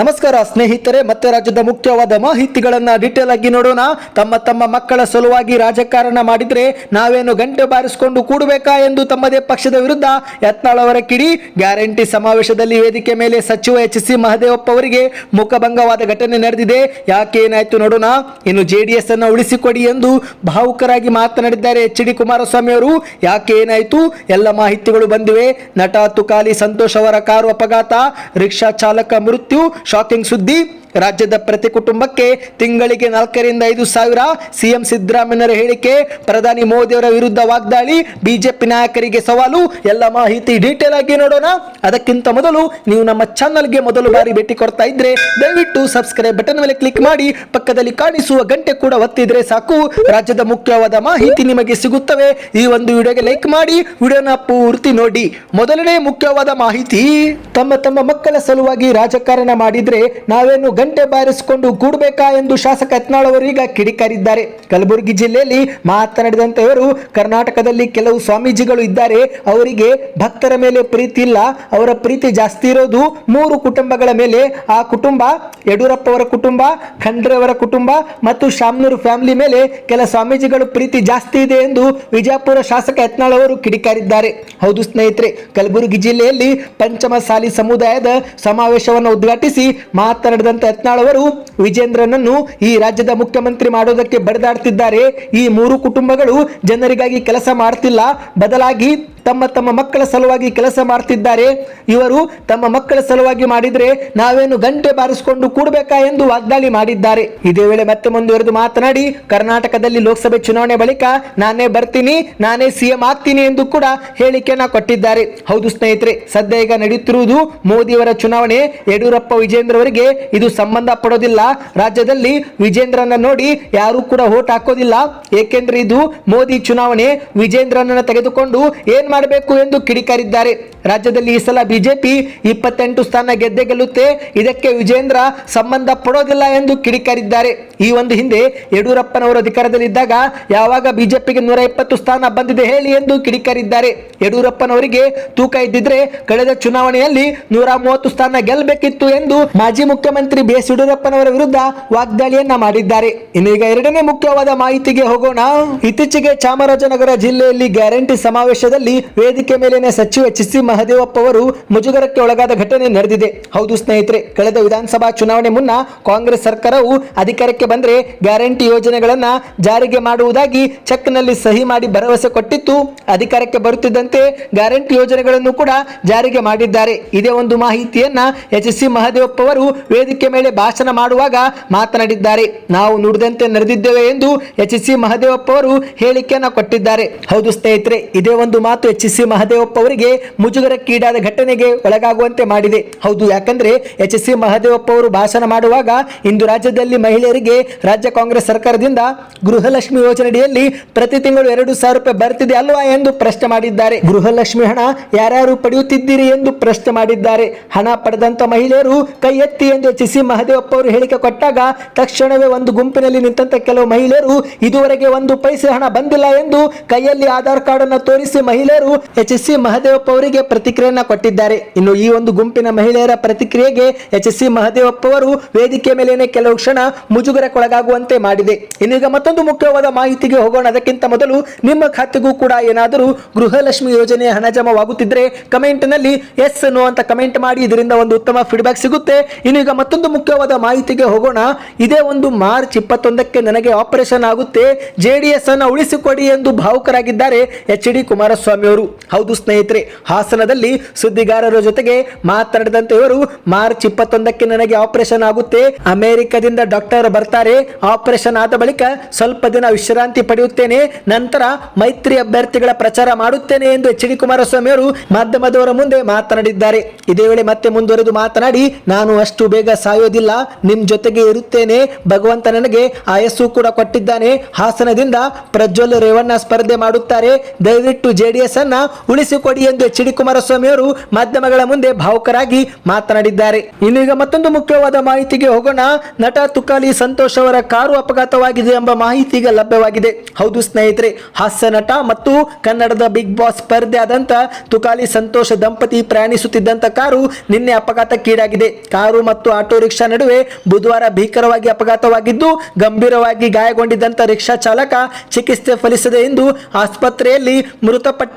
ನಮಸ್ಕಾರ, ಸ್ನೇಹಿತರೆ. ಮತ್ತೆ ರಾಜ್ಯದ ಮುಖ್ಯವಾದ ಮಾಹಿತಿಗಳನ್ನ ಡೀಟೇಲ್ ಆಗಿ ನೋಡೋಣ. ತಮ್ಮ ತಮ್ಮ ಮಕ್ಕಳ ಸಲುವಾಗಿ ರಾಜಕಾರಣ ಮಾಡಿದ್ರೆ ನಾವೇನು ಗಂಟೆ ಬಾರಿಸಿಕೊಂಡು ಕೂಡಬೇಕಾ ಎಂದು ತಮ್ಮದೇ ಪಕ್ಷದ ವಿರುದ್ಧ ಯತ್ನಾಳ್ ಅವರ ಕಿಡಿ ಗ್ಯಾರಂಟಿ ಸಮಾವೇಶದಲ್ಲಿ ವೇದಿಕೆ ಮೇಲೆ ಸಚಿವ ಎಚ್ ಸಿ ಮಹದೇವಪ್ಪ ಅವರಿಗೆ ಮುಖಭಂಗವಾದ ಘಟನೆ ನಡೆದಿದೆ. ಯಾಕೆ ಏನಾಯ್ತು ನೋಡೋಣ. ಇನ್ನು ಜೆಡಿಎಸ್ ಅನ್ನು ಉಳಿಸಿಕೊಡಿ ಎಂದು ಭಾವುಕರಾಗಿ ಮಾತನಾಡಿದ್ದಾರೆ ಎಚ್ ಡಿ ಕುಮಾರಸ್ವಾಮಿ ಅವರು. ಯಾಕೆ ಏನಾಯ್ತು. ಎಲ್ಲ ಮಾಹಿತಿಗಳು ಬಂದಿವೆ. ನಟ ತುಕಾಲಿ ಸಂತೋಷ್ ಅವರ ಕಾರು ಅಪಘಾತ. ರಿಕ್ಷಾ ಚಾಲಕ ಮೃತ್ಯು. ಶಾಕಿಂಗ್ ಸುದ್ದಿ ರಾಜ್ಯದ ಪ್ರತಿ ಕುಟುಂಬಕ್ಕೆ ತಿಂಗಳಿಗೆ ನಾಲ್ಕರಿಂದ ಐದು ಸಾವಿರ. ಸಿಎಂ ಸಿದ್ದರಾಮಯ್ಯರ ಹೇಳಿಕೆ, ಪ್ರಧಾನಿ ಮೋದಿಯವರ ವಿರುದ್ಧ ವಾಗ್ದಾಳಿ, ಬಿಜೆಪಿ ನಾಯಕರಿಗೆ ಸವಾಲು, ಎಲ್ಲ ಮಾಹಿತಿ ಡೀಟೇಲ್ ಆಗಿ ನೋಡೋಣ. ಅದಕ್ಕಿಂತ ಮೊದಲು ನೀವು ನಮ್ಮ ಚಾನಲ್ಗೆ ಮೊದಲು ಬಾರಿ ಭೇಟಿ ಕೊಡ್ತಾ ಇದ್ರೆ ದಯವಿಟ್ಟು ಸಬ್ಸ್ಕ್ರೈಬ್ ಬಟನ್ ಮೇಲೆ ಕ್ಲಿಕ್ ಮಾಡಿ, ಪಕ್ಕದಲ್ಲಿ ಕಾಣಿಸುವ ಗಂಟೆ ಕೂಡ ಒತ್ತಿದ್ರೆ ಸಾಕು. ರಾಜ್ಯದ ಮುಖ್ಯವಾದ ಮಾಹಿತಿ ನಿಮಗೆ ಸಿಗುತ್ತವೆ. ಈ ಒಂದು ವಿಡಿಯೋಗೆ ಲೈಕ್ ಮಾಡಿ, ವಿಡಿಯೋನ ಪೂರ್ತಿ ನೋಡಿ. ಮೊದಲನೇ ಮುಖ್ಯವಾದ ಮಾಹಿತಿ, ತಮ್ಮ ತಮ್ಮ ಮಕ್ಕಳ ಸಲುವಾಗಿ ರಾಜಕಾರಣ ಮಾಡಿದ್ರೆ ನಾವೇನು ಗಂಟೆ ಬಾರಿಸಿಕೊಂಡು ಕೂಡಬೇಕಾ ಎಂದು ಶಾಸಕ ಯತ್ನಾಳ್ ಅವರು ಈಗ ಕಿಡಿಕಾರಿದ್ದಾರೆ. ಕಲಬುರಗಿ ಜಿಲ್ಲೆಯಲ್ಲಿ ಮಾತನಾಡಿದಂತೆ ಇವರು ಕರ್ನಾಟಕದಲ್ಲಿ ಕೆಲವು ಸ್ವಾಮೀಜಿಗಳು ಇದ್ದಾರೆ. ಅವರಿಗೆ ಭಕ್ತರ ಮೇಲೆ ಪ್ರೀತಿ ಇಲ್ಲ. ಅವರ ಪ್ರೀತಿ ಜಾಸ್ತಿ ಇರೋದು ಮೂರು ಕುಟುಂಬಗಳ ಮೇಲೆ. ಆ ಕುಟುಂಬ ಯಡಿಯೂರಪ್ಪ ಅವರ ಕುಟುಂಬ ಖಂಡ್ರೆ ಅವರ ಕುಟುಂಬ ಮತ್ತು ಶಾಮ್ನೂರು ಫ್ಯಾಮಿಲಿ ಮೇಲೆ ಕೆಲ ಸ್ವಾಮೀಜಿಗಳು ಪ್ರೀತಿ ಜಾಸ್ತಿ ಇದೆ ಎಂದು ವಿಜಯಪುರ ಶಾಸಕ ಯತ್ನಾಳ್ ಅವರು ಕಿಡಿಕಾರಿದ್ದಾರೆ. ಹೌದು ಸ್ನೇಹಿತರೆ, ಕಲಬುರಗಿ ಜಿಲ್ಲೆಯಲ್ಲಿ ಪಂಚಮಸಾಲಿ ಸಮುದಾಯದ ಸಮಾವೇಶವನ್ನು ಉದ್ಘಾಟಿಸಿ ಮಾತನಾಡಿದಂತ ಯತ್ನಾಳ್ ಅವರು ವಿಜೇಂದ್ರನನ್ನು ಈ ರಾಜ್ಯದ ಮುಖ್ಯಮಂತ್ರಿ ಮಾಡೋದಕ್ಕೆ ಬಡಿದಾಡ್ತಿದ್ದಾರೆ. ಈ ಮೂರು ಕುಟುಂಬಗಳು ಜನರಿಗಾಗಿ ಕೆಲಸ ಮಾಡ್ತಿಲ್ಲ. ಬದಲಾಗಿ ತಮ್ಮ ತಮ್ಮ ಮಕ್ಕಳ ಸಲುವಾಗಿ ಕೆಲಸ ಮಾಡ್ತಿದ್ದಾರೆ. ಇವರು ತಮ್ಮ ಮಕ್ಕಳ ಸಲುವಾಗಿ ಮಾಡಿದ್ರೆ ನಾವೇನು ಗಂಟೆ ಬಾರಿಸಿಕೊಂಡು ಕೂಡಬೇಕಾ ಎಂದು ವಾಗ್ದಾಳಿ ಮಾಡಿದ್ದಾರೆ. ಇದೇ ವೇಳೆ ಮತ್ತೆ ಮುಂದುವರೆದು ಮಾತನಾಡಿ, ಕರ್ನಾಟಕದಲ್ಲಿ ಲೋಕಸಭೆ ಚುನಾವಣೆ ಬಳಿಕ ನಾನೇ ಬರ್ತೀನಿ, ನಾನೇ ಸಿಎಂ ಆಗ್ತೀನಿ ಎಂದು ಕೂಡ ಹೇಳಿಕೆಯನ್ನ ಕೊಟ್ಟಿದ್ದಾರೆ. ಹೌದು ಸ್ನೇಹಿತರೆ, ಸದ್ಯ ಈಗ ನಡೆಯುತ್ತಿರುವುದು ಮೋದಿಯವರ ಚುನಾವಣೆ. ಯಡಿಯೂರಪ್ಪ, ವಿಜೇಂದ್ರ ಅವರಿಗೆ ಇದು ಸಂಬಂಧ ಪಡೋದಿಲ್ಲ ರಾಜ್ಯದಲ್ಲಿ ವಿಜೇಂದ್ರನ ನೋಡಿ ಯಾರು ಕೂಡ ಓಟ್ ಹಾಕೋದಿಲ್ಲ. ಏಕೆಂದ್ರೆ ಇದು ಮೋದಿ ಚುನಾವಣೆ. ವಿಜೇಂದ್ರನನ್ನ ತೆಗೆದುಕೊಂಡು ಏನ್ ಮಾಡಬೇಕು ಎಂದು ಕಿಡಿಕಾರಿದ್ದಾರೆ. ರಾಜ್ಯದಲ್ಲಿ ಈ ಸಲ ಬಿಜೆಪಿ ಇಪ್ಪತ್ತೆಂಟು ಸ್ಥಾನ ಗೆದ್ದೆ ಗೆಲ್ಲುತ್ತೆ. ಇದಕ್ಕೆ ವಿಜೇಂದ್ರ ಸಂಬಂಧ ಪಡೋದಿಲ್ಲ ಎಂದು ಕಿಡಿಕಾರಿದ್ದಾರೆ. ಈ ಒಂದು ಹಿಂದೆ ಯಡಿಯೂರಪ್ಪನವರು ಅಧಿಕಾರದಲ್ಲಿದ್ದಾಗ ಯಾವಾಗ ಬಿಜೆಪಿಗೆ ನೂರ ಇಪ್ಪತ್ತು ಸ್ಥಾನ ಬಂದಿದೆ ಹೇಳಿ ಎಂದು ಕಿಡಿಕಾರಿದ್ದಾರೆ. ಯಡಿಯೂರಪ್ಪನವರಿಗೆ ತೂಕ ಇದ್ದಿದ್ರೆ ಕಳೆದ ಚುನಾವಣೆಯಲ್ಲಿ ನೂರ ಮೂವತ್ತು ಸ್ಥಾನ ಗೆಲ್ಲಬೇಕಿತ್ತು ಎಂದು ಮಾಜಿ ಮುಖ್ಯಮಂತ್ರಿ ಬಿ ಎಸ್ ಯಡಿಯೂರಪ್ಪನವರ ವಿರುದ್ಧ ವಾಗ್ದಾಳಿಯನ್ನ ಮಾಡಿದ್ದಾರೆ. ಇನ್ನೀಗ ಎರಡನೇ ಮುಖ್ಯವಾದ ಮಾಹಿತಿಗೆ ಹೋಗೋಣ. ಇತ್ತೀಚೆಗೆ ಚಾಮರಾಜನಗರ ಜಿಲ್ಲೆಯಲ್ಲಿ ಗ್ಯಾರಂಟಿ ಸಮಾವೇಶದಲ್ಲಿ ವೇದಿಕೆ ಮೇಲಿನ ಸಚಿವ ಎಚ್ ಸಿ ಮಹದೇವಪ್ಪ ಅವರು ಮುಜುಗರಕ್ಕೆ ಒಳಗಾದ ಘಟನೆ ನಡೆದಿದೆ. ಹೌದು ಸ್ನೇಹಿತರೆ, ಕಳೆದ ವಿಧಾನಸಭಾ ಚುನಾವಣೆ ಮುನ್ನ ಕಾಂಗ್ರೆಸ್ ಸರ್ಕಾರವು ಅಧಿಕಾರಕ್ಕೆ ಬಂದರೆ ಗ್ಯಾರಂಟಿ ಯೋಜನೆಗಳನ್ನ ಜಾರಿಗೆ ಮಾಡುವುದಾಗಿ ಚೆಕ್ನಲ್ಲಿ ಸಹಿ ಮಾಡಿ ಭರವಸೆ ಕೊಟ್ಟಿತ್ತು. ಅಧಿಕಾರಕ್ಕೆ ಬರುತ್ತಿದ್ದಂತೆ ಗ್ಯಾರಂಟಿ ಯೋಜನೆಗಳನ್ನು ಕೂಡ ಜಾರಿಗೆ ಮಾಡಿದ್ದಾರೆ. ಇದೇ ಒಂದು ಮಾಹಿತಿಯನ್ನ ಎಚ್ ಸಿ ಮಹದೇವಪ್ಪ ಅವರು ವೇದಿಕೆ ಮೇಲೆ ಭಾಷಣ ಮಾಡುವಾಗ ಮಾತನಾಡಿದ್ದಾರೆ. ನಾವು ನುಡಿದಂತೆ ನಡೆದಿದ್ದೇವೆ ಎಂದು ಎಚ್ ಸಿ ಮಹದೇವಪ್ಪ ಅವರು ಹೇಳಿಕೆಯನ್ನು ಕೊಟ್ಟಿದ್ದಾರೆ. ಹೌದು ಸ್ನೇಹಿತರೆ, ಇದೇ ಒಂದು ಮಾತು ಎಚ್ ಸಿ ಮಹದೇವಪ್ಪ ಅವರಿಗೆ ಮುಜುಗರಕ್ಕೀಡಾದ ಘಟನೆಗೆ ಒಳಗಾಗುವಂತೆ ಮಾಡಿದೆ. ಹೌದು, ಯಾಕಂದ್ರೆ ಎಚ್ ಸಿ ಮಹದೇವಪ್ಪ ಅವರು ಭಾಷಣ ಮಾಡುವಾಗ ಇಂದು ರಾಜ್ಯದಲ್ಲಿ ಮಹಿಳೆಯರಿಗೆ ರಾಜ್ಯ ಕಾಂಗ್ರೆಸ್ ಸರ್ಕಾರದಿಂದ ಗೃಹಲಕ್ಷ್ಮಿ ಯೋಜನೆಯಡಿಯಲ್ಲಿ ಪ್ರತಿ ತಿಂಗಳು ಎರಡು ಸಾವಿರ ರೂಪಾಯಿ ಬರ್ತಿದೆ ಅಲ್ವಾ ಎಂದು ಪ್ರಶ್ನೆ ಮಾಡಿದ್ದಾರೆ. ಗೃಹಲಕ್ಷ್ಮಿ ಹಣ ಯಾರ್ಯಾರು ಪಡೆಯುತ್ತಿದ್ದೀರಿ ಎಂದು ಪ್ರಶ್ನೆ ಮಾಡಿದ್ದಾರೆ. ಹಣ ಪಡೆದಂತ ಮಹಿಳೆಯರು ಕೈ ಎತ್ತಿ ಎಂದು ಎಚ್ ಸಿ ಮಹದೇವಪ್ಪ ಅವರು ಹೇಳಿಕೆ ಕೊಟ್ಟಾಗ ತಕ್ಷಣವೇ ಒಂದು ಗುಂಪಿನಲ್ಲಿ ನಿಂತಂತ ಕೆಲವು ಮಹಿಳೆಯರು ಇದುವರೆಗೆ ಒಂದು ಪೈಸೆ ಹಣ ಬಂದಿಲ್ಲ ಎಂದು ಕೈಯಲ್ಲಿ ಆಧಾರ್ ಕಾರ್ಡ್ ಅನ್ನು ತೋರಿಸಿ ಮಹಿಳೆಯರು ಎಚ್ ಎಸ್ ಸಿ ಮಹದೇವಪ್ಪ ಅವರಿಗೆ ಪ್ರತಿಕ್ರಿಯೆಯನ್ನ ಕೊಟ್ಟಿದ್ದಾರೆ. ಇನ್ನು ಈ ಒಂದು ಗುಂಪಿನ ಮಹಿಳೆಯರ ಪ್ರತಿಕ್ರಿಯೆಗೆ ಎಚ್ ಎಸ್ ಸಿ ಮಹದೇವಪ್ಪ ಅವರು ವೇದಿಕೆ ಮೇಲೇನೆ ಕೆಲವು ಕ್ಷಣ ಮುಜುಗರಕ್ಕೊಳಗಾಗುವಂತೆ ಮಾಡಿದೆ. ಇನ್ನೀಗ ಮತ್ತೊಂದು ಮುಖ್ಯವಾದ ಮಾಹಿತಿಗೆ ಹೋಗೋಣ. ಅದಕ್ಕಿಂತ ಮೊದಲು ನಿಮ್ಮ ಖಾತೆಗೂ ಕೂಡ ಏನಾದರೂ ಗೃಹಲಕ್ಷ್ಮಿ ಯೋಜನೆ ಹಣ ಜಮಾವಾಗುತ್ತಿದ್ರೆ ಕಮೆಂಟ್ನಲ್ಲಿ ಎಸ್ ನೋ ಅಂತ ಕಮೆಂಟ್ ಮಾಡಿ. ಇದರಿಂದ ಒಂದು ಉತ್ತಮ ಫೀಡ್ಬ್ಯಾಕ್ ಸಿಗುತ್ತೆ. ಇನ್ನೀಗ ಮತ್ತೊಂದು ಮುಖ್ಯವಾದ ಮಾಹಿತಿಗೆ ಹೋಗೋಣ. ಇದೇ ಒಂದು ಮಾರ್ಚ್ ಇಪ್ಪತ್ತೊಂದಕ್ಕೆ ನನಗೆ ಆಪರೇಷನ್ ಆಗುತ್ತೆ. ಜೆಡಿಎಸ್ ಅನ್ನ ಉಳಿಸಿಕೊಡಿ ಎಂದು ಭಾವುಕರಾಗಿದ್ದಾರೆ ಎಚ್ ಡಿ ಕುಮಾರಸ್ವಾಮಿ ಅವರು ಹೌದು ಸ್ನೇಹಿತರೆ, ಹಾಸನದಲ್ಲಿ ಸುದ್ದಿಗಾರರ ಜೊತೆಗೆ ಮಾತನಾಡಿದಂತೆ ಇವರು, ಮಾರ್ಚ್ ಇಪ್ಪತ್ತೊಂದಕ್ಕೆ ನನಗೆ ಆಪರೇಷನ್ ಆಗುತ್ತೆ. ಅಮೆರಿಕದಿಂದ ಡಾಕ್ಟರ್ ಬರ್ತಾರೆ. ಆಪರೇಷನ್ ಆದ ಬಳಿಕ ಸ್ವಲ್ಪ ದಿನ ವಿಶ್ರಾಂತಿ ಪಡೆಯುತ್ತೇನೆ. ನಂತರ ಮೈತ್ರಿ ಅಭ್ಯರ್ಥಿಗಳ ಪ್ರಚಾರ ಮಾಡುತ್ತೇನೆ ಎಂದು ಎಚ್ ಡಿ ಕುಮಾರಸ್ವಾಮಿ ಅವರು ಮಾಧ್ಯಮದವರ ಮುಂದೆ ಮಾತನಾಡಿದ್ದಾರೆ. ಇದೇ ವೇಳೆ ಮತ್ತೆ ಮುಂದುವರೆದು ಮಾತನಾಡಿ, ನಾನು ಅಷ್ಟು ಬೇಗ ಸಾಯೋದಿಲ್ಲ. ನಿಮ್ ಜೊತೆಗೆ ಇರುತ್ತೇನೆ. ಭಗವಂತ ನನಗೆ ಆಯಸ್ಸು ಕೂಡ ಕೊಟ್ಟಿದ್ದಾನೆ. ಹಾಸನದಿಂದ ಪ್ರಜ್ವಲ್ ರೇವಣ್ಣ ಸ್ಪರ್ಧೆ ಮಾಡುತ್ತಾರೆ. ದಯವಿಟ್ಟು ಜೆಡಿಎಸ್ ವಯಸ್ಸನ್ನ ಉಳಿಸಿಕೊಡಿ ಎಂದು ಎಚ್ ಡಿ ಕುಮಾರಸ್ವಾಮಿ ಅವರು ಮಾಧ್ಯಮಗಳ ಮುಂದೆ ಭಾವುಕರಾಗಿ ಮಾತನಾಡಿದ್ದಾರೆ. ಇನ್ನು ಈಗ ಮತ್ತೊಂದು ಮುಖ್ಯವಾದ ಮಾಹಿತಿಗೆ ಹೋಗೋಣ. ನಟ ತುಕಾಲಿ ಸಂತೋಷ್ ಅವರ ಕಾರು ಅಪಘಾತವಾಗಿದೆ ಎಂಬ ಮಾಹಿತಿ ಈಗ ಲಭ್ಯವಾಗಿದೆ. ಹೌದು ಸ್ನೇಹಿತರೆ, ಹಾಸ್ಯ ನಟ ಮತ್ತು ಕನ್ನಡದ ಬಿಗ್ ಬಾಸ್ ಸ್ಪರ್ಧೆ ಆದಂತ ತುಕಾಲಿ ಸಂತೋಷ ದಂಪತಿ ಪ್ರಯಾಣಿಸುತ್ತಿದ್ದಂತ ಕಾರು ನಿನ್ನೆ ಅಪಘಾತಕ್ಕೀಡಾಗಿದೆ. ಕಾರು ಮತ್ತು ಆಟೋ ರಿಕ್ಷಾ ನಡುವೆ ಬುಧವಾರ ಭೀಕರವಾಗಿ ಅಪಘಾತವಾಗಿದ್ದು, ಗಂಭೀರವಾಗಿ ಗಾಯಗೊಂಡಿದ್ದಂತ ರಿಕ್ಷಾ ಚಾಲಕ ಚಿಕಿತ್ಸೆ ಫಲಿಸದೆ ಎಂದು ಆಸ್ಪತ್ರೆಯಲ್ಲಿ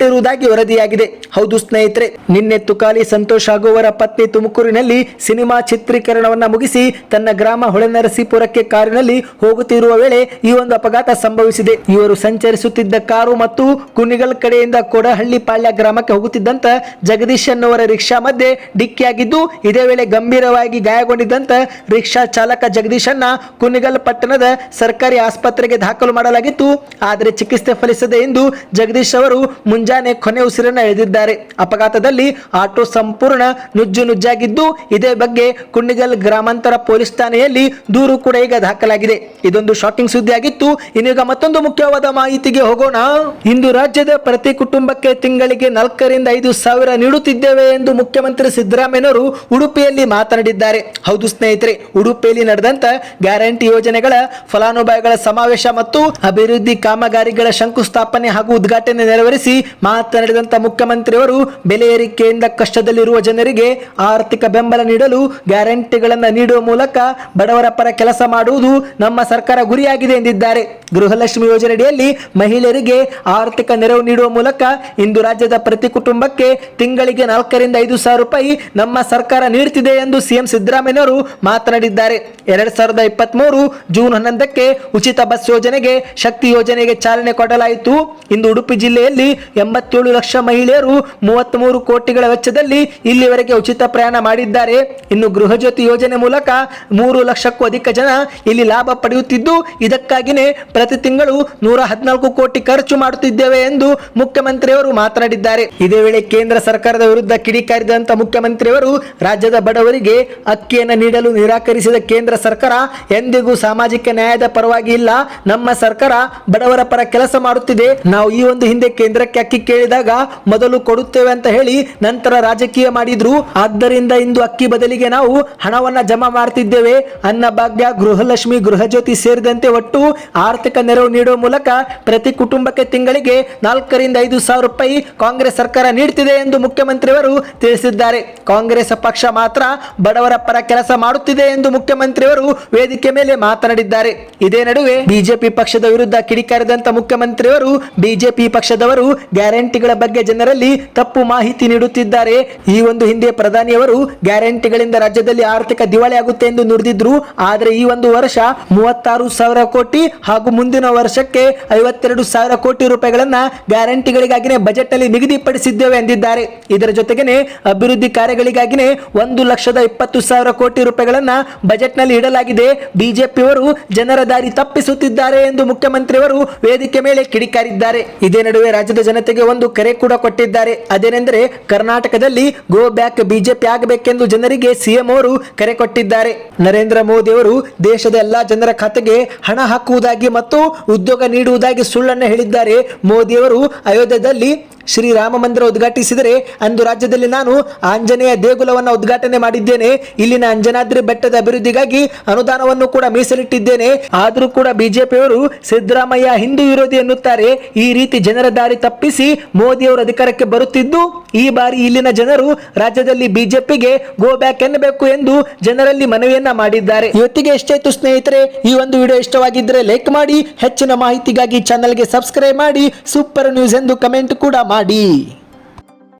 ಮೃತಪಟ್ಟಿರುವುದಾಗಿ ವರದಿಯಾಗಿದೆ. ಹೌದು ಸ್ನೇಹಿತರೆ, ನಿನ್ನೆ ತುಕಾಲಿ ಸಂತೋಷ್ ಆಗುವವರ ಪತ್ನಿ ತುಮಕೂರಿನಲ್ಲಿ ಸಿನಿಮಾ ಚಿತ್ರೀಕರಣವನ್ನ ಮುಗಿಸಿ ತನ್ನ ಗ್ರಾಮ ಹೊಳೆನರಸೀಪುರಕ್ಕೆ ಕಾರಿನಲ್ಲಿ ಹೋಗುತ್ತಿರುವ ವೇಳೆ ಈ ಒಂದು ಅಪಘಾತ ಸಂಭವಿಸಿದೆ. ಇವರು ಸಂಚರಿಸುತ್ತಿದ್ದ ಕಾರು ಮತ್ತು ಕುಣಿಗಲ್ ಕಡೆಯಿಂದ ಕೊಡಹಳ್ಳಿ ಪಾಳ್ಯ ಗ್ರಾಮಕ್ಕೆ ಹೋಗುತ್ತಿದ್ದಂತ ಜಗದೀಶ್ ಅನ್ನುವರ ರಿಕ್ಷಾ ಮಧ್ಯೆ ಡಿಕ್ಕಿಯಾಗಿದ್ದು, ಇದೇ ವೇಳೆ ಗಂಭೀರವಾಗಿ ಗಾಯಗೊಂಡಿದ್ದಂತ ರಿಕ್ಷಾ ಚಾಲಕ ಜಗದೀಶನ್ನ ಕುಣಿಗಲ್ ಪಟ್ಟಣದ ಸರ್ಕಾರಿ ಆಸ್ಪತ್ರೆಗೆ ದಾಖಲು ಮಾಡಲಾಗಿತ್ತು. ಆದರೆ ಚಿಕಿತ್ಸೆ ಫಲಿಸದೆ ಎಂದು ಜಗದೀಶ್ ಅವರು ಮುಂಜಾನೆ ಕೊನೆ ಉಸಿರನ್ನ ಎಳೆದಿದ್ದಾರೆ. ಅಪಘಾತದಲ್ಲಿ ಆಟೋ ಸಂಪೂರ್ಣ ನುಜ್ಜು ನುಜ್ಜಾಗಿದ್ದು, ಇದೇ ಬಗ್ಗೆ ಕುಂಡಿಗಲ್ ಗ್ರಾಮಾಂತರ ಪೊಲೀಸ್ ಠಾಣೆಯಲ್ಲಿ ದೂರು ಕೂಡ ಈಗ ದಾಖಲಾಗಿದೆ. ಇದೊಂದು ಶಾಕಿಂಗ್ ಸುದ್ದಿ ಆಗಿತ್ತು ಇನ್ನೀಗ ಮತ್ತೊಂದು ಮುಖ್ಯವಾದ ಮಾಹಿತಿಗೆ ಹೋಗೋಣ. ಇಂದು ರಾಜ್ಯದ ಪ್ರತಿ ಕುಟುಂಬಕ್ಕೆ ತಿಂಗಳಿಗೆ ನಾಲ್ಕರಿಂದ ಐದು ಸಾವಿರ ನೀಡುತ್ತಿದ್ದೇವೆ ಎಂದು ಮುಖ್ಯಮಂತ್ರಿ ಸಿದ್ದರಾಮಯ್ಯನವರು ಉಡುಪಿಯಲ್ಲಿ ಮಾತನಾಡಿದ್ದಾರೆ. ಹೌದು ಸ್ನೇಹಿತರೆ, ಉಡುಪಿಯಲ್ಲಿ ನಡೆದಂತ ಗ್ಯಾರಂಟಿ ಯೋಜನೆಗಳ ಫಲಾನುಭವಿಗಳ ಸಮಾವೇಶ ಮತ್ತು ಅಭಿವೃದ್ಧಿ ಕಾಮಗಾರಿಗಳ ಶಂಕುಸ್ಥಾಪನೆ ಹಾಗೂ ಉದ್ಘಾಟನೆ ನೆರವೇರಿಸಿ ಮಾತನಾಡಿದಂತ ಮುಖ್ಯಮಂತ್ರಿಯವರು ಬೆಲೆ ಏರಿಕೆಯಿಂದ ಕಷ್ಟದಲ್ಲಿರುವ ಜನರಿಗೆ ಆರ್ಥಿಕ ಬೆಂಬಲ ನೀಡಲು ಗ್ಯಾರಂಟಿಗಳನ್ನು ನೀಡುವ ಮೂಲಕ ಬಡವರ ಪರ ಕೆಲಸ ಮಾಡುವುದು ನಮ್ಮ ಸರ್ಕಾರ ಗುರಿಯಾಗಿದೆ ಎಂದಿದ್ದಾರೆ. ಗೃಹಲಕ್ಷ್ಮಿ ಯೋಜನೆಯಡಿಯಲ್ಲಿ ಮಹಿಳೆಯರಿಗೆ ಆರ್ಥಿಕ ನೆರವು ನೀಡುವ ಮೂಲಕ ಇಂದು ರಾಜ್ಯದ ಪ್ರತಿ ಕುಟುಂಬಕ್ಕೆ ತಿಂಗಳಿಗೆ ನಾಲ್ಕರಿಂದ ಐದು ಸಾವಿರ ರೂಪಾಯಿ ನಮ್ಮ ಸರ್ಕಾರ ನೀಡುತ್ತಿದೆ ಎಂದು ಸಿಎಂ ಸಿದ್ದರಾಮಯ್ಯವರು ಮಾತನಾಡಿದ್ದಾರೆ. ಎರಡ್ ಸಾವಿರದ ಇಪ್ಪತ್ತ್ ಜೂನ್ ಹನ್ನೊಂದಕ್ಕೆ ಉಚಿತ ಬಸ್ ಯೋಜನೆಗೆ ಶಕ್ತಿ ಯೋಜನೆಗೆ ಚಾಲನೆ ಕೊಡಲಾಯಿತು. ಇಂದು ಉಡುಪಿ ಜಿಲ್ಲೆಯಲ್ಲಿ ಎಂಬತ್ತೇಳು ಲಕ್ಷ ಮಹಿಳೆಯರು ಮೂವತ್ತ್ ಕೋಟಿಗಳ ವೆಚ್ಚದಲ್ಲಿ ಇಲ್ಲಿವರೆಗೆ ಉಚಿತ ಪ್ರಯಾಣ ಮಾಡಿದ್ದಾರೆ. ಇನ್ನು ಗೃಹ ಜ್ಯೋತಿ ಯೋಜನೆ ಮೂಲಕ ಮೂರು ಲಕ್ಷಕ್ಕೂ ಅಧಿಕ ಜನ ಇಲ್ಲಿ ಲಾಭ ಪಡೆಯುತ್ತಿದ್ದು, ಇದಕ್ಕಾಗಿನೇ ಪ್ರತಿ ತಿಂಗಳು ನೂರ ಹದಿನಾಲ್ಕು ಕೋಟಿ ಖರ್ಚು ಮಾಡುತ್ತಿದ್ದೇವೆ ಎಂದು ಮುಖ್ಯಮಂತ್ರಿಯವರು ಮಾತನಾಡಿದ್ದಾರೆ. ಇದೇ ವೇಳೆ ಕೇಂದ್ರ ಸರ್ಕಾರದ ವಿರುದ್ಧ ಕಿಡಿಕಾರಿದಂತ ಮುಖ್ಯಮಂತ್ರಿಯವರು ರಾಜ್ಯದ ಬಡವರಿಗೆ ಅಕ್ಕಿಯನ್ನು ನೀಡಲು ನಿರಾಕರಿಸಿದ ಕೇಂದ್ರ ಸರ್ಕಾರ ಎಂದಿಗೂ ಸಾಮಾಜಿಕ ನ್ಯಾಯದ ಪರವಾಗಿ ಇಲ್ಲ. ನಮ್ಮ ಸರ್ಕಾರ ಬಡವರ ಪರ ಕೆಲಸ ಮಾಡುತ್ತಿದೆ. ನಾವು ಈ ಒಂದು ಹಿಂದೆ ಕೇಂದ್ರಕ್ಕೆ ಅಕ್ಕಿ ಕೇಳಿದಾಗ ಮೊದಲು ಕೊಡುತ್ತೇವೆ ಅಂತ ಹೇಳಿ ನಂತರ ರಾಜಕೀಯ ಮಾಡಿದ್ರು. ಆದ್ದರಿಂದ ಇಂದು ಅಕ್ಕಿ ಬದಲಿಗೆ ನಾವು ಹಣವನ್ನ ಜಮಾ ಮಾಡ್ತಿದ್ದೇವೆ. ಅನ್ನಭಾಗ್ಯ ಗೃಹಲಕ್ಷ್ಮಿ ಗೃಹ ಜ್ಯೋತಿ ಸೇರಿದಂತೆ ಒಟ್ಟು ಆರ್ಥಿಕ ನೆರವು ನೀಡುವ ಮೂಲಕ ಪ್ರತಿ ಕುಟುಂಬಕ್ಕೆ ತಿಂಗಳಿಗೆ ನಾಲ್ಕರಿಂದ ಐದು ಸಾವಿರ ರೂಪಾಯಿ ಕಾಂಗ್ರೆಸ್ ಸರ್ಕಾರ ನೀಡುತ್ತಿದೆ ಎಂದು ಮುಖ್ಯಮಂತ್ರಿಯವರು ತಿಳಿಸಿದ್ದಾರೆ. ಕಾಂಗ್ರೆಸ್ ಪಕ್ಷ ಮಾತ್ರ ಬಡವರ ಪರ ಕೆಲಸ ಮಾಡುತ್ತಿದೆ ಎಂದು ಮುಖ್ಯಮಂತ್ರಿಯವರು ವೇದಿಕೆ ಮೇಲೆ ಮಾತನಾಡಿದ್ದಾರೆ. ಇದೇ ನಡುವೆ ಬಿಜೆಪಿ ಪಕ್ಷದ ವಿರುದ್ಧ ಕಿಡಿಕಾರಿದಂತ ಮುಖ್ಯಮಂತ್ರಿಯವರು ಬಿಜೆಪಿ ಪಕ್ಷದವರು ಗ್ಯಾರಂಟಿಗಳ ಬಗ್ಗೆ ಜನರಲ್ಲಿ ತಪ್ಪು ಮಾಹಿತಿ ನೀಡುತ್ತಿದ್ದಾರೆ. ಈ ಒಂದು ಹಿಂದೆ ಪ್ರಧಾನಿಯವರು ಗ್ಯಾರಂಟಿಗಳಿಂದ ರಾಜ್ಯದಲ್ಲಿ ಆರ್ಥಿಕ ದಿವಾಳಿ ಆಗುತ್ತೆ ಎಂದು ನುಡಿದಿದ್ರು. ಆದರೆ ಈ ಒಂದು ವರ್ಷ ಮೂವತ್ತಾರು ಸಾವಿರ ಕೋಟಿ ಹಾಗೂ ಮುಂದಿನ ವರ್ಷಕ್ಕೆ ಐವತ್ತೆರಡು ಸಾವಿರ ಕೋಟಿ ರೂಪಾಯಿಗಳನ್ನ ಗ್ಯಾರಂಟಿಗಳಿಗಾಗಿನೇ ಬಜೆಟ್ನಲ್ಲಿ ನಿಗದಿಪಡಿಸಿದ್ದೇವೆ ಎಂದಿದ್ದಾರೆ. ಇದರ ಜೊತೆಗೇನೆ ಅಭಿವೃದ್ಧಿ ಕಾರ್ಯಗಳಿಗಾಗಿನೇ ಒಂದು ಲಕ್ಷದ ಇಪ್ಪತ್ತು ಸಾವಿರ ಕೋಟಿ ರೂಪಾಯಿಗಳನ್ನ ಬಜೆಟ್ನಲ್ಲಿ ಇಡಲಾಗಿದೆ. ಬಿಜೆಪಿಯವರು ಜನರ ದಾರಿ ತಪ್ಪಿಸುತ್ತಿದ್ದಾರೆ ಎಂದು ಮುಖ್ಯಮಂತ್ರಿಯವರು ವೇದಿಕೆ ಮೇಲೆ ಕಿಡಿಕಾರಿದ್ದಾರೆ. ಇದೇ ನಡುವೆ ರಾಜ್ಯದ ಜನತೆಗೆ ಒಂದು ಕರೆ ಕೂಡ ಕೊಟ್ಟಿದ್ದಾರೆ. ಅದೇನೆಂದರೆ ಕರ್ನಾಟಕದಲ್ಲಿ ಗೋ ಬ್ಯಾಕ್ ಬಿಜೆಪಿ ಆಗಬೇಕೆಂದು ಜನರಿಗೆ ಸಿಎಂ ಅವರು ಕರೆ ಕೊಟ್ಟಿದ್ದಾರೆ. ನರೇಂದ್ರ ಮೋದಿ ಅವರು ದೇಶದ ಎಲ್ಲಾ ಜನರ ಖಾತೆಗೆ ಹಣ ಹಾಕುವುದಾಗಿ ಮತ್ತು ಉದ್ಯೋಗ ನೀಡುವುದಾಗಿ ಸುಳ್ಳನ್ನು ಹೇಳಿದ್ದಾರೆ. ಮೋದಿಯವರು ಅಯೋಧ್ಯದಲ್ಲಿ ಶ್ರೀರಾಮ ಮಂದಿರ ಉದ್ಘಾಟಿಸಿದರೆ ಅಂದು ರಾಜ್ಯದಲ್ಲಿ ನಾನು ಆಂಜನೇಯ ದೇಗುಲವನ್ನು ಉದ್ಘಾಟನೆ ಮಾಡಿದ್ದೇನೆ. ಇಲ್ಲಿನ ಅಂಜನಾದ್ರಿ ಬೆಟ್ಟದ ಅಭಿವೃದ್ಧಿಗಾಗಿ ಅನುದಾನವನ್ನು ಕೂಡ ಮೀಸಲಿಟ್ಟಿದ್ದೇನೆ. ಆದರೂ ಕೂಡ ಬಿಜೆಪಿಯವರು ಸಿದ್ದರಾಮಯ್ಯ ಹಿಂದೂ ವಿರೋಧಿ ಎನ್ನುತ್ತಾರೆ. ಈ ರೀತಿ ಜನರ ದಾರಿ ತಪ್ಪಿಸಿ ಮೋದಿಯವರು ಅಧಿಕಾರಕ್ಕೆ ಬರುತ್ತಿದ್ದು ಈ ಬಾರಿ ಇಲ್ಲಿನ ಜನರು ರಾಜ್ಯದಲ್ಲಿ ಬಿಜೆಪಿಗೆ ಗೋ ಬ್ಯಾಕ್ ಎನ್ನಬೇಕು ಎಂದು ಜನರಲ್ಲಿ ಮನವಿಯನ್ನ ಮಾಡಿದ್ದಾರೆ. ಇವತ್ತಿಗೆ ಎಷ್ಟಾಯ್ತು ಸ್ನೇಹಿತರೆ, ಈ ಒಂದು ವಿಡಿಯೋ ಇಷ್ಟವಾಗಿದ್ದರೆ ಲೈಕ್ ಮಾಡಿ, ಹೆಚ್ಚಿನ ಮಾಹಿತಿಗಾಗಿ ಚಾನಲ್ಗೆ ಸಬ್ಸ್ಕ್ರೈಬ್ ಮಾಡಿ ಸೂಪರ್ ನ್ಯೂಸ್ ಎಂದು ಕಮೆಂಟ್ ಕೂಡ ಮಾಡಿ.